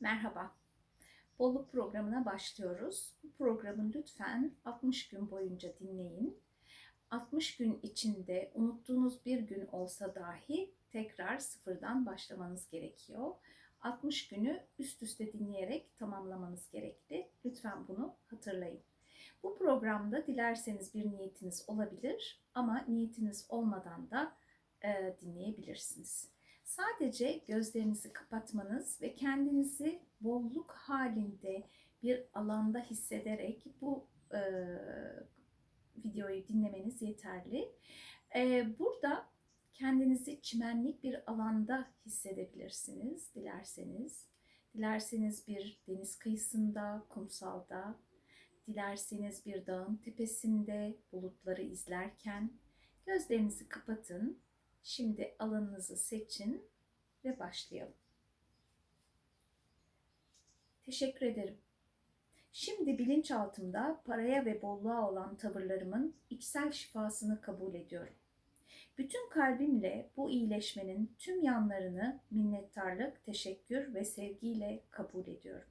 Merhaba. Bolluk programına başlıyoruz. Bu programı lütfen 60 gün boyunca dinleyin. 60 gün içinde unuttuğunuz bir gün olsa dahi tekrar sıfırdan başlamanız gerekiyor. 60 günü üst üste dinleyerek tamamlamanız gerekli. Lütfen bunu hatırlayın. Bu programda dilerseniz bir niyetiniz olabilir ama niyetiniz olmadan da e, dinleyebilirsiniz. Sadece gözlerinizi kapatmanız ve kendinizi bolluk halinde bir alanda hissederek bu e, videoyu dinlemeniz yeterli. E, burada kendinizi çimenlik bir alanda hissedebilirsiniz dilerseniz. Dilerseniz bir deniz kıyısında, kumsalda, dilerseniz bir dağın tepesinde bulutları izlerken gözlerinizi kapatın Şimdi alanınızı seçin ve başlayalım. Teşekkür ederim. Şimdi bilinçaltımda paraya ve bolluğa olan tavırlarımın içsel şifasını kabul ediyorum. Bütün kalbimle bu iyileşmenin tüm yanlarını minnettarlık, teşekkür ve sevgiyle kabul ediyorum.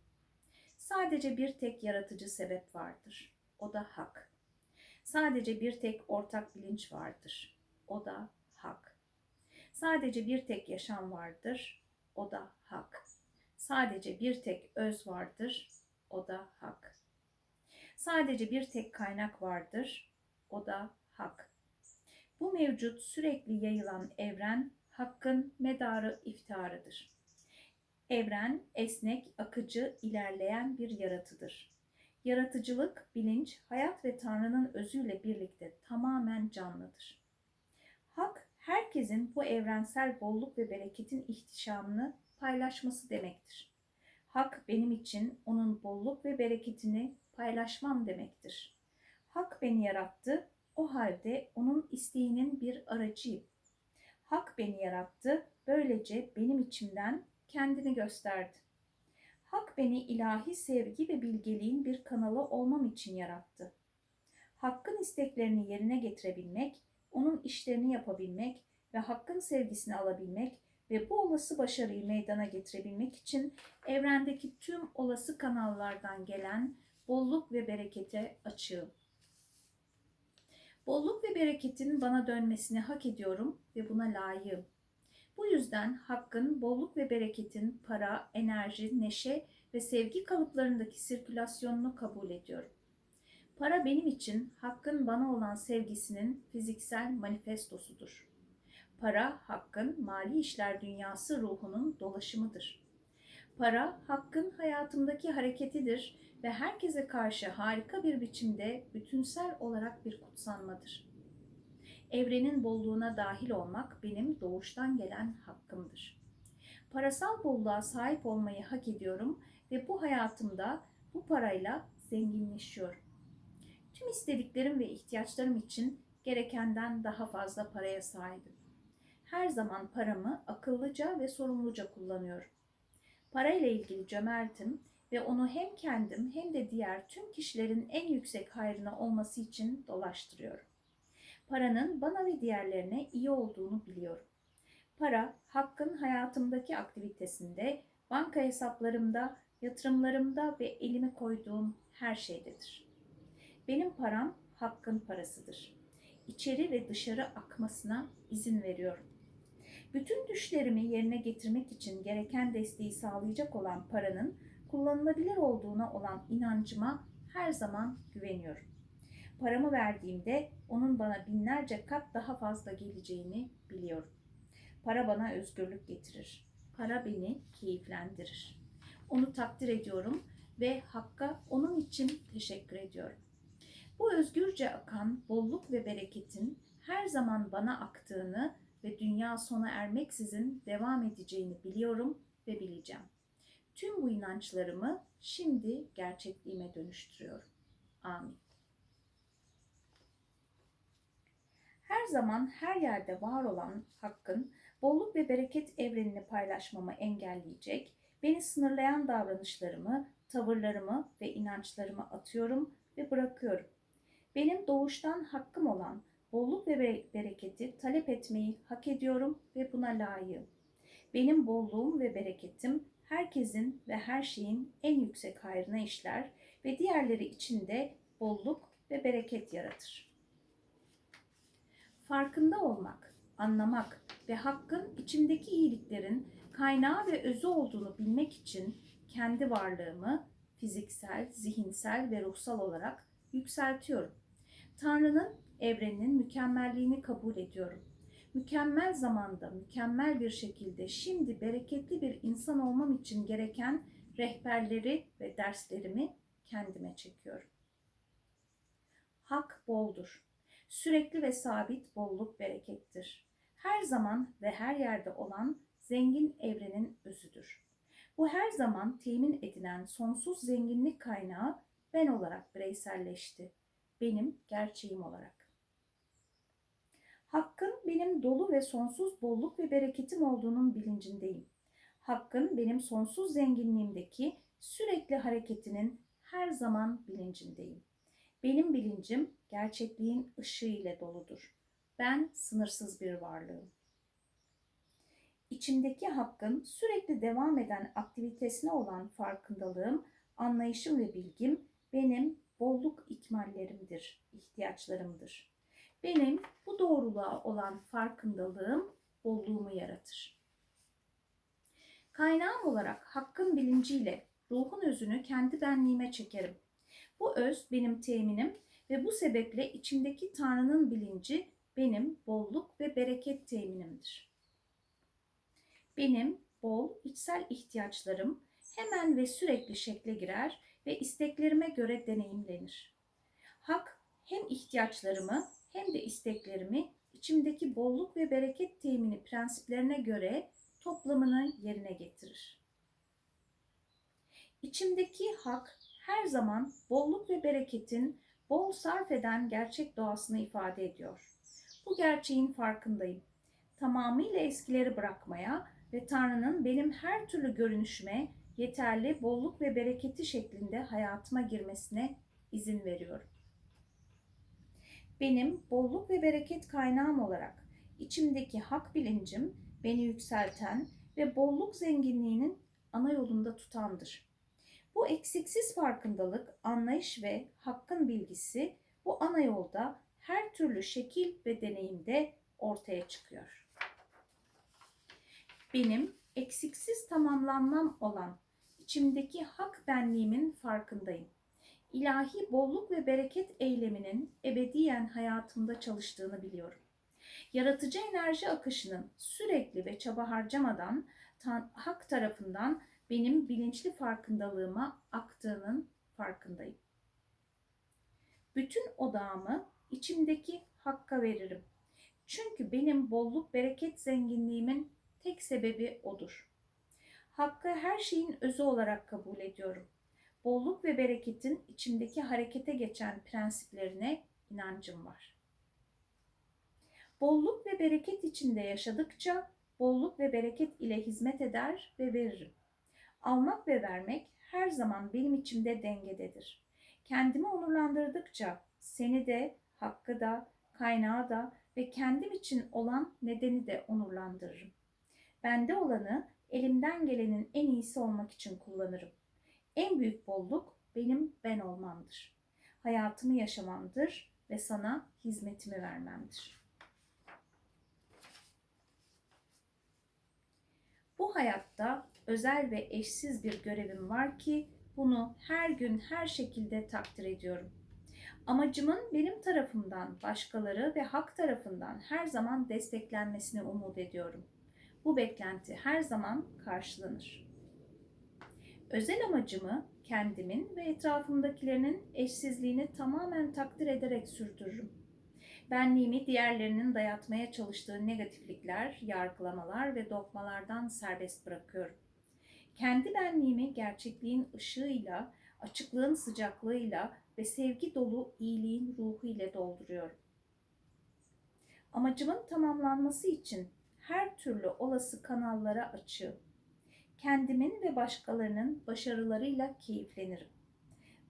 Sadece bir tek yaratıcı sebep vardır. O da hak. Sadece bir tek ortak bilinç vardır. O da hak. Sadece bir tek yaşam vardır, o da hak. Sadece bir tek öz vardır, o da hak. Sadece bir tek kaynak vardır, o da hak. Bu mevcut sürekli yayılan evren hakkın medarı iftiharıdır. Evren esnek, akıcı, ilerleyen bir yaratıdır. Yaratıcılık, bilinç, hayat ve Tanrı'nın özüyle birlikte tamamen canlıdır. Hak herkesin bu evrensel bolluk ve bereketin ihtişamını paylaşması demektir. Hak benim için onun bolluk ve bereketini paylaşmam demektir. Hak beni yarattı, o halde onun isteğinin bir aracıyım. Hak beni yarattı, böylece benim içimden kendini gösterdi. Hak beni ilahi sevgi ve bilgeliğin bir kanalı olmam için yarattı. Hakkın isteklerini yerine getirebilmek onun işlerini yapabilmek ve hakkın sevgisini alabilmek ve bu olası başarıyı meydana getirebilmek için evrendeki tüm olası kanallardan gelen bolluk ve berekete açığım. Bolluk ve bereketin bana dönmesini hak ediyorum ve buna layığım. Bu yüzden hakkın, bolluk ve bereketin para, enerji, neşe ve sevgi kalıplarındaki sirkülasyonunu kabul ediyorum. Para benim için Hakk'ın bana olan sevgisinin fiziksel manifestosudur. Para, Hakk'ın mali işler dünyası ruhunun dolaşımıdır. Para, Hakk'ın hayatımdaki hareketidir ve herkese karşı harika bir biçimde bütünsel olarak bir kutsanmadır. Evrenin bolluğuna dahil olmak benim doğuştan gelen hakkımdır. Parasal bolluğa sahip olmayı hak ediyorum ve bu hayatımda bu parayla zenginleşiyorum. Tüm istediklerim ve ihtiyaçlarım için gerekenden daha fazla paraya sahibim. Her zaman paramı akıllıca ve sorumluca kullanıyorum. Parayla ilgili cömertim ve onu hem kendim hem de diğer tüm kişilerin en yüksek hayrına olması için dolaştırıyorum. Paranın bana ve diğerlerine iyi olduğunu biliyorum. Para, hakkın hayatımdaki aktivitesinde, banka hesaplarımda, yatırımlarımda ve elimi koyduğum her şeydedir. Benim param hakkın parasıdır. İçeri ve dışarı akmasına izin veriyorum. Bütün düşlerimi yerine getirmek için gereken desteği sağlayacak olan paranın kullanılabilir olduğuna olan inancıma her zaman güveniyorum. Paramı verdiğimde onun bana binlerce kat daha fazla geleceğini biliyorum. Para bana özgürlük getirir. Para beni keyiflendirir. Onu takdir ediyorum ve Hakk'a onun için teşekkür ediyorum. Bu özgürce akan bolluk ve bereketin her zaman bana aktığını ve dünya sona ermeksizin devam edeceğini biliyorum ve bileceğim. Tüm bu inançlarımı şimdi gerçekliğime dönüştürüyorum. Amin. Her zaman her yerde var olan hakkın bolluk ve bereket evrenini paylaşmamı engelleyecek, beni sınırlayan davranışlarımı, tavırlarımı ve inançlarımı atıyorum ve bırakıyorum. Benim doğuştan hakkım olan bolluk ve bereketi talep etmeyi hak ediyorum ve buna layığım. Benim bolluğum ve bereketim herkesin ve her şeyin en yüksek hayrına işler ve diğerleri için de bolluk ve bereket yaratır. Farkında olmak, anlamak ve hakkın içimdeki iyiliklerin kaynağı ve özü olduğunu bilmek için kendi varlığımı fiziksel, zihinsel ve ruhsal olarak yükseltiyorum. Tanrı'nın, evrenin mükemmelliğini kabul ediyorum. Mükemmel zamanda, mükemmel bir şekilde şimdi bereketli bir insan olmam için gereken rehberleri ve derslerimi kendime çekiyorum. Hak boldur. Sürekli ve sabit bolluk berekettir. Her zaman ve her yerde olan zengin evrenin özüdür. Bu her zaman temin edilen sonsuz zenginlik kaynağı ben olarak bireyselleşti. Benim gerçeğim olarak. Hakkın benim dolu ve sonsuz bolluk ve bereketim olduğunun bilincindeyim. Hakkın benim sonsuz zenginliğimdeki sürekli hareketinin her zaman bilincindeyim. Benim bilincim gerçekliğin ışığı ile doludur. Ben sınırsız bir varlığım. İçimdeki hakkın sürekli devam eden aktivitesine olan farkındalığım, anlayışım ve bilgim benim bolluk ikmallerimdir, ihtiyaçlarımdır. Benim bu doğruluğa olan farkındalığım bolluğumu yaratır. Kaynağım olarak hakkın bilinciyle ruhun özünü kendi benliğime çekerim. Bu öz benim teminim ve bu sebeple içimdeki Tanrı'nın bilinci benim bolluk ve bereket teminimdir. Benim bol içsel ihtiyaçlarım hemen ve sürekli şekle girer ve isteklerime göre deneyimlenir. Hak hem ihtiyaçlarımı hem de isteklerimi içimdeki bolluk ve bereket temini prensiplerine göre toplamını yerine getirir. İçimdeki hak her zaman bolluk ve bereketin bol sarf eden gerçek doğasını ifade ediyor. Bu gerçeğin farkındayım. Tamamıyla eskileri bırakmaya ve Tanrı'nın benim her türlü görünüşüme yeterli bolluk ve bereketi şeklinde hayatıma girmesine izin veriyorum. Benim bolluk ve bereket kaynağım olarak içimdeki hak bilincim beni yükselten ve bolluk zenginliğinin ana yolunda tutandır. Bu eksiksiz farkındalık, anlayış ve hakkın bilgisi bu ana yolda her türlü şekil ve deneyimde ortaya çıkıyor. Benim eksiksiz tamamlanmam olan içimdeki hak benliğimin farkındayım. İlahi bolluk ve bereket eyleminin ebediyen hayatımda çalıştığını biliyorum. Yaratıcı enerji akışının sürekli ve çaba harcamadan hak tarafından benim bilinçli farkındalığıma aktığının farkındayım. Bütün odağımı içimdeki hakka veririm. Çünkü benim bolluk bereket zenginliğimin tek sebebi odur. Hakkı her şeyin özü olarak kabul ediyorum. Bolluk ve bereketin içimdeki harekete geçen prensiplerine inancım var. Bolluk ve bereket içinde yaşadıkça bolluk ve bereket ile hizmet eder ve veririm. Almak ve vermek her zaman benim içimde dengededir. Kendimi onurlandırdıkça seni de, hakkı da, kaynağı da ve kendim için olan nedeni de onurlandırırım. Bende olanı elimden gelenin en iyisi olmak için kullanırım. En büyük bolluk benim ben olmamdır. Hayatımı yaşamamdır ve sana hizmetimi vermemdir. Bu hayatta özel ve eşsiz bir görevim var ki bunu her gün her şekilde takdir ediyorum. Amacımın benim tarafımdan, başkaları ve hak tarafından her zaman desteklenmesini umut ediyorum. Bu beklenti her zaman karşılanır. Özel amacımı kendimin ve etrafımdakilerinin eşsizliğini tamamen takdir ederek sürdürürüm. Benliğimi diğerlerinin dayatmaya çalıştığı negatiflikler, yargılamalar ve dogmalardan serbest bırakıyorum. Kendi benliğimi gerçekliğin ışığıyla, açıklığın sıcaklığıyla ve sevgi dolu iyiliğin ruhu ile dolduruyorum. Amacımın tamamlanması için her türlü olası kanallara açığım. Kendimin ve başkalarının başarılarıyla keyiflenirim.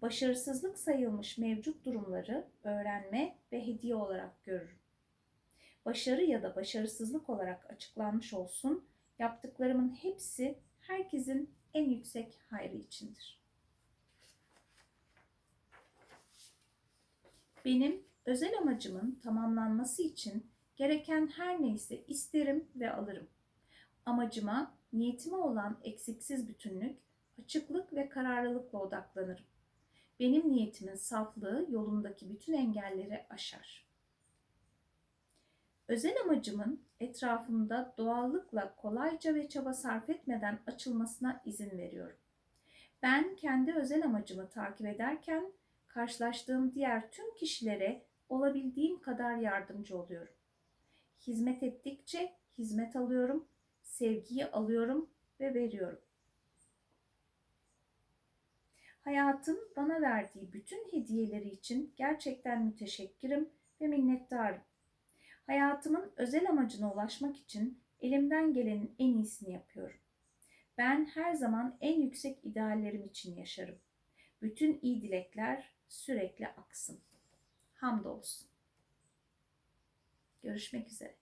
Başarısızlık sayılmış mevcut durumları öğrenme ve hediye olarak görürüm. Başarı ya da başarısızlık olarak açıklanmış olsun, yaptıklarımın hepsi herkesin en yüksek hayrı içindir. Benim özel amacımın tamamlanması için gereken her neyse isterim ve alırım. Amacıma, niyetime olan eksiksiz bütünlük, açıklık ve kararlılıkla odaklanırım. Benim niyetimin saflığı yolumdaki bütün engelleri aşar. Özel amacımın etrafımda doğallıkla kolayca ve çaba sarf etmeden açılmasına izin veriyorum. Ben kendi özel amacımı takip ederken karşılaştığım diğer tüm kişilere olabildiğim kadar yardımcı oluyorum. Hizmet ettikçe hizmet alıyorum, sevgiyi alıyorum ve veriyorum. Hayatın bana verdiği bütün hediyeleri için gerçekten müteşekkirim ve minnettarım. Hayatımın özel amacına ulaşmak için elimden gelenin en iyisini yapıyorum. Ben her zaman en yüksek ideallerim için yaşarım. Bütün iyi dilekler sürekli aksın. Hamdolsun. Görüşmek üzere.